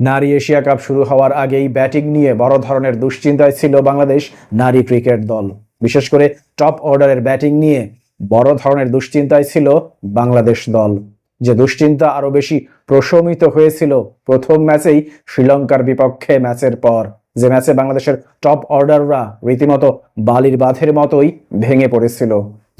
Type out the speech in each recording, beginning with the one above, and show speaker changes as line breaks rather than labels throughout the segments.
নারী Asia cup শুরু হওয়ার আগেই ব্যাটিং নিয়ে বড় ধরনের দুশ্চিন্তায় ছিল বাংলাদেশ নারী ক্রিকেট দল। বিশেষ করে টপ অর্ডারের ব্যাটিং নিয়ে বড় ধরনের দুশ্চিন্তায় ছিল বাংলাদেশ দল। যে দুশ্চিন্তা আরও বেশি প্রশমিত হয়েছিল প্রথম ম্যাচেই শ্রীলঙ্কার বিপক্ষে ম্যাচের পর। যে ম্যাচে বাংলাদেশের টপ অর্ডাররা রীতিমতো বালির বাঁধের মতোই ভেঙে পড়েছিল।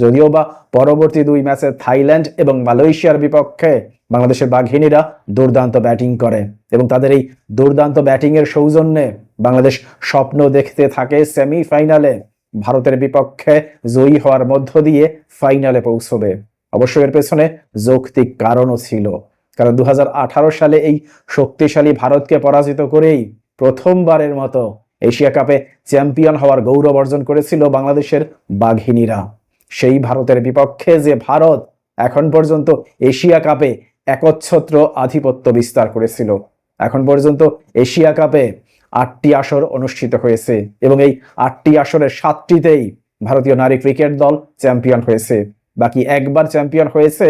যদিও বা পরবর্তী দুই ম্যাচে থাইল্যান্ড এবং মালয়েশিয়ার বিপক্ষে বাংলাদেশের বাঘিনীরা দুর্দান্ত ব্যাটিং করে এবং তাদের এই দুর্দান্ত ব্যাটিংয়ের সৌজন্যে বাংলাদেশ স্বপ্ন দেখতে থাকে সেমিফাইনালে। ভারতের বিপক্ষে জয়ী হওয়ার মধ্য দিয়ে ফাইনালে পৌঁছবে। অবশ্য এর পেছনে যৌক্তিক কারণও ছিল, কারণ দু হাজার আঠারো সালে এই শক্তিশালী ভারতকে পরাজিত করেই প্রথমবারের মতো এশিয়া কাপে চ্যাম্পিয়ন হওয়ার গৌরব অর্জন করেছিল বাংলাদেশের বাঘিনীরা। সেই ভারতের বিপক্ষে যে ভারত এখন পর্যন্ত এশিয়া কাপে একচ্ছত্র আধিপত্য বিস্তার করেছিল। এখন পর্যন্ত এশিয়া কাপে আটটি আসর অনুষ্ঠিত হয়েছে এবং এই আটটি আসরের সাতটিতেই ভারতীয় নারী ক্রিকেট দল চ্যাম্পিয়ন হয়েছে। বাকি একবার চ্যাম্পিয়ন হয়েছে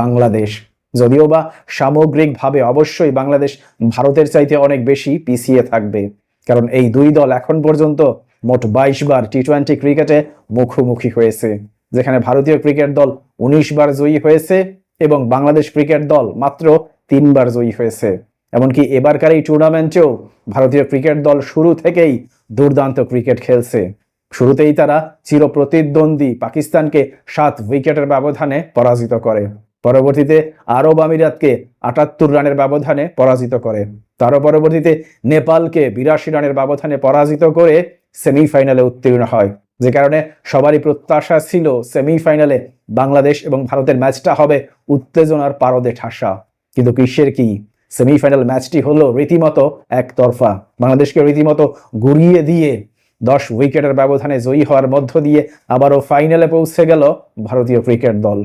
বাংলাদেশ। যদিও বা সামগ্রিকভাবে অবশ্যই বাংলাদেশ ভারতের চাইতে অনেক বেশি পিছিয়ে থাকবে, কারণ এই দুই দল এখন পর্যন্ত মোট বাইশ বার টি টোয়েন্টি ক্রিকেটে মুখোমুখি হয়েছে। যেখানে ভারতীয় ক্রিকেট দল উনিশ বার জয়ী হয়েছে এবং বাংলাদেশ ক্রিকেট দল মাত্র তিনবার জয়ী হয়েছে। এমনকি এবারকার এই টুর্নামেন্টেও ভারতীয় ক্রিকেট দল শুরু থেকেই দুর্দান্ত ক্রিকেট খেলছে। শুরুতেই তারা চিরপ্রতিদ্বন্দ্বী পাকিস্তানকে সাত উইকেটের ব্যবধানে পরাজিত করে। পরবর্তীতে আরব আমিরাতকে আটাত্তর রানের ব্যবধানে পরাজিত করে। তারও পরবর্তীতে নেপালকে বিরাশি রানের ব্যবধানে পরাজিত করে সেমিফাইনালে উত্তীর্ণ হয়। যে কারণে সবারই প্রত্যাশা ছিল সেমিফাইনালে বাংলাদেশ এবং ভারতের ম্যাচটা হবে উত্তেজনার পারদে ঠাসা। কিন্তু কিসের কি? সেমিফাইনাল ম্যাচটি হলো রীতিমতো একতরফা। বাংলাদেশকে রীতিমতো গুড়িয়ে দিয়ে দশ উইকেটের ব্যবধানে জয়ী হওয়ার মধ্য দিয়ে আবারও ফাইনালে পৌঁছে গেল ভারতীয় ক্রিকেট দল।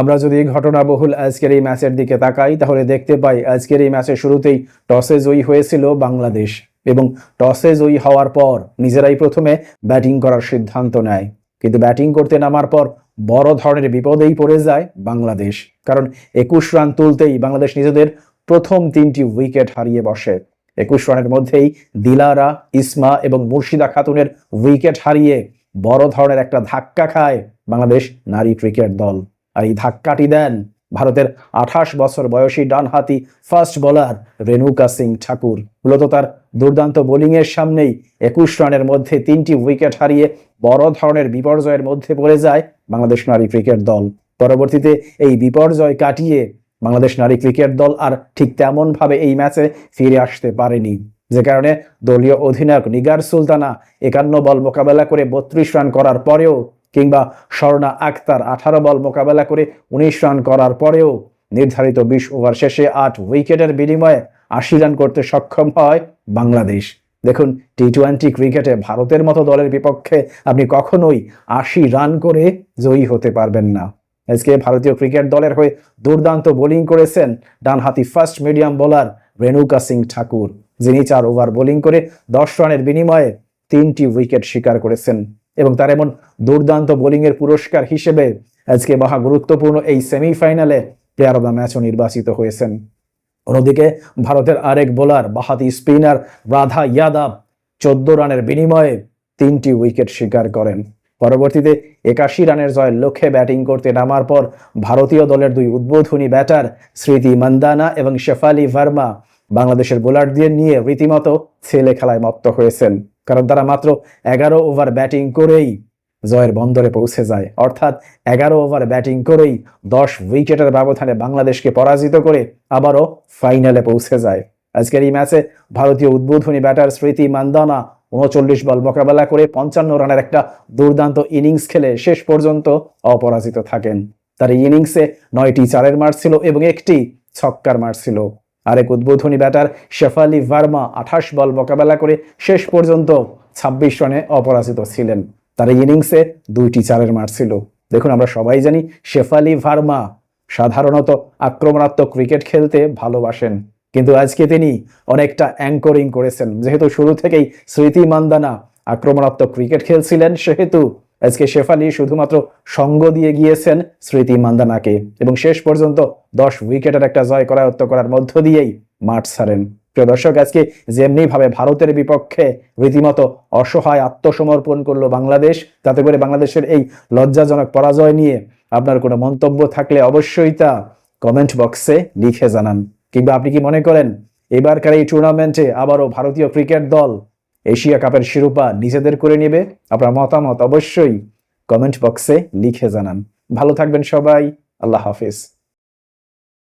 আমরা যদি ঘটনাবহুল আজকের এই ম্যাচের দিকে তাকাই, তাহলে দেখতে পাই আজকের এই ম্যাচের শুরুতেই টসে জয়ী হয়েছিল বাংলাদেশ। এবং টসে জয়ী হওয়ার পর নিজেরাই প্রথমে ব্যাটিং করার সিদ্ধান্ত নেয়। কিন্তু ব্যাটিং করতে নামার পর বড় ধরনের বিপদেই পড়ে যায় বাংলাদেশ। কারণ একুশ রান তুলতেই বাংলাদেশ নিজেদের প্রথম তিনটি উইকেট হারিয়ে বসে। একুশ রানের মধ্যেই দিলারা, ইসমা এবং মুর্শিদা খাতুনের উইকেট হারিয়ে বড় ধরনের একটা ধাক্কা খায় বাংলাদেশ নারী ক্রিকেট দল। আর এই ধাক্কাটি দেন ভারতের আঠাশ বছর বয়সী ডানহাতি ফাস্ট বোলার রেণুকা সিং ঠাকুর। মূলত তার দুর্দান্ত বোলিংয়ের সামনেই একুশ রানের মধ্যে তিনটি উইকেট হারিয়ে বড় ধরনের বিপর্যয়ের মধ্যে পড়ে যায় বাংলাদেশ নারী ক্রিকেট দল। পরবর্তীতে এই বিপর্যয় কাটিয়ে বাংলাদেশ নারী ক্রিকেট দল আর ঠিক তেমন ভাবে এই ম্যাচে ফিরে আসতে পারেনি। যে কারণে দলীয় অধিনায়ক নিগার সুলতানা একান্ন বল মোকাবেলা করে বত্রিশ রান করার পরেও কিংবা স্বর্ণা আক্তার আঠারো বল মোকাবেলা করে উনিশ রান করার পরেও নির্ধারিত বিশ ওভার শেষে আট উইকেটের বিনিময়ে আশি রান করতে সক্ষম হয় বাংলাদেশ। দেখুন টি টোয়েন্টি ক্রিকেটে ভারতের মতো দলের বিপক্ষে আপনি কখনোই আশি রান করে জয়ী হতে পারবেন না। আজকে ভারতীয় ক্রিকেট দলের হয়ে দুর্দান্ত বোলিং করেছেন ডানহাতি fast medium bowler Renuka Singh Thakur, যিনি চার ওভার বোলিং করে দশ রানের বিনিময়ে তিনটি উইকেট শিকার করেছেন। এবং তার এমন দুর্দান্ত বোলিংয়ের পুরস্কার হিসেবে আজকে মহা গুরুত্বপূর্ণ এই সেমিফাইনালে প্লেয়ার অব দ্য ম্যাচও নির্বাচিত হয়েছেন। অন্যদিকে ভারতের আরেক বোলার, বাহাতি স্পিনার রাধা ইয়াদব চোদ্দ রানের বিনিময়ে তিনটি উইকেট শিকার করেন। পরবর্তীতে একাশি রানের জয়ের লক্ষ্যে ব্যাটিং করতে নামার পর ভারতীয় দলের দুই উদ্বোধনী ব্যাটার স্মৃতি মান্দানা এবং শেফালি ভার্মা বাংলাদেশের বোলারদের নিয়ে রীতিমতো ছেলে খেলায় মত্ত হয়েছেন। কারণ তারা মাত্র এগারো ওভার ব্যাটিং করেই জয়ের বন্দরে পৌঁছে যায়। অর্থাৎ এগারো ওভার ব্যাটিং করেই দশ উইকেটের ব্যবধানে বাংলাদেশকে পরাজিত করে আবারও ফাইনালে পৌঁছে যায়। আজকের এই ম্যাচে ভারতীয় উদ্বোধনী ব্যাটার স্মৃতি মান্দানা উনচল্লিশ বল মোকাবেলা করে পঞ্চান্ন রানের একটা দুর্দান্ত ইনিংস খেলে শেষ পর্যন্ত অপরাজিত থাকেন। তার ইনিংসে নয়টি চারের মার ছিল এবং একটি ছক্কার মার ছিল। আরেক উদ্বোধনী ব্যাটার শেফালি ভার্মা আঠাশ বল মোকাবেলা করে শেষ পর্যন্ত ছাব্বিশ রানে অপরাজিত ছিলেন। তার ইনিংসে দুইটি চারের মার ছিল। দেখুন, আমরা সবাই জানি শেফালি ভার্মা সাধারণত আক্রমণাত্মক ক্রিকেট খেলতে ভালোবাসেন। কিন্তু আজকে তিনি অনেকটা অ্যাঙ্করিং করেছেন। যেহেতু শুরু থেকেই স্মৃতি মান্দানা আক্রমণাত্মক ক্রিকেট খেলছিলেন, সেহেতু আজকে শেফালি শুধুমাত্র সঙ্গ দিয়ে গিয়েছেন স্মৃতি মান্দানাকে এবং শেষ পর্যন্ত দশ উইকেটের একটা জয় করায়ত্ত করার মধ্য দিয়েই মাঠ ছাড়েন। প্রিয় দর্শক, আজকে যেমনি ভাবে ভারতের বিপক্ষে রীতিমতো অসহায় আত্মসমর্পণ করল বাংলাদেশ, তাতে করে বাংলাদেশের এই লজ্জাজনক পরাজয় নিয়ে আপনার কোনো মন্তব্য থাকলে অবশ্যই তা কমেন্ট বক্সে লিখে জানান। কিংবা আপনি কি মনে করেন, এবারকার এই টুর্নামেন্টে আবারও ভারতীয় ক্রিকেট দল এশিয়া কাপের শিরোপা নিজেদের করে নেবে। আপনার মতামত অবশ্যই কমেন্ট বক্সে লিখে জানান। ভালো থাকবেন সবাই। আল্লাহ হাফিজ।